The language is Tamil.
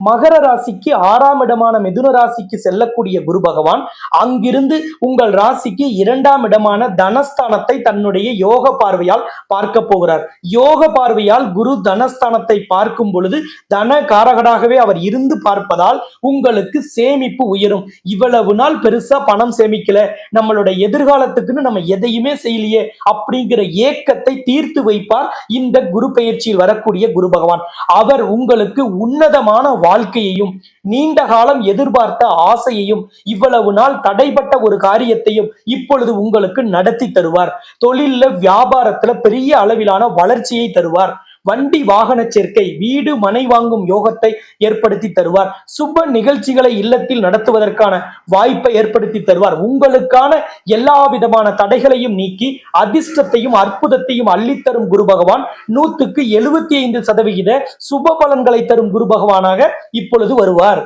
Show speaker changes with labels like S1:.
S1: மகர ராசிக்கு ஆறாம் இடமான மிதுன ராசிக்கு செல்லக்கூடிய குரு பகவான் அங்கிருந்து உங்கள் ராசிக்கு இரண்டாம் இடமான தனஸ்தானத்தை தன்னுடைய யோக பார்வையால் பார்க்க போகிறார். யோக பார்வையால் குரு தனஸ்தானத்தை பார்க்கும் பொழுது தன காரகடாகவே அவர் இருந்து பார்ப்பதால் உங்களுக்கு சேமிப்பு உயரும். இவ்வளவு நாள் பெருசா பணம் சேமிக்கல. நம்மளோட எதிர்காலத்துக்குன்னு நம்ம எதையுமே செய்யலையே அப்படிங்கிற ஏக்கத்தை தீர்த்து வைப்பார் இந்த குரு பெயர்ச்சியில் வரக்கூடிய குரு பகவான். அவர் உங்களுக்கு உன்னதமான வாழ்க்கையையும் நீண்ட காலம் எதிர்பார்த்த ஆசையையும் இவ்வளவு நாள் தடைப்பட்ட ஒரு காரியத்தையும் இப்பொழுது உங்களுக்கு நடத்தி தருவார். தொழில்ல வியாபாரத்துல பெரிய அளவிலான வளர்ச்சியை தருவார். வண்டி வாகன சேர்க்கை வீடு மனை வாங்கும் யோகத்தை ஏற்படுத்தி தருவார். சுப நிகழ்ச்சிகளை இல்லத்தில் நடத்துவதற்கான வாய்ப்பை ஏற்படுத்தி தருவார். உங்களுக்கான எல்லா விதமான தடைகளையும் நீக்கி அதிர்ஷ்டத்தையும் அற்புதத்தையும் அள்ளித்தரும் குரு பகவான் நூத்துக்கு எழுபத்தி ஐந்து சதவிகித சுப பலன்களை தரும் குரு பகவானாக இப்பொழுது வருவார்.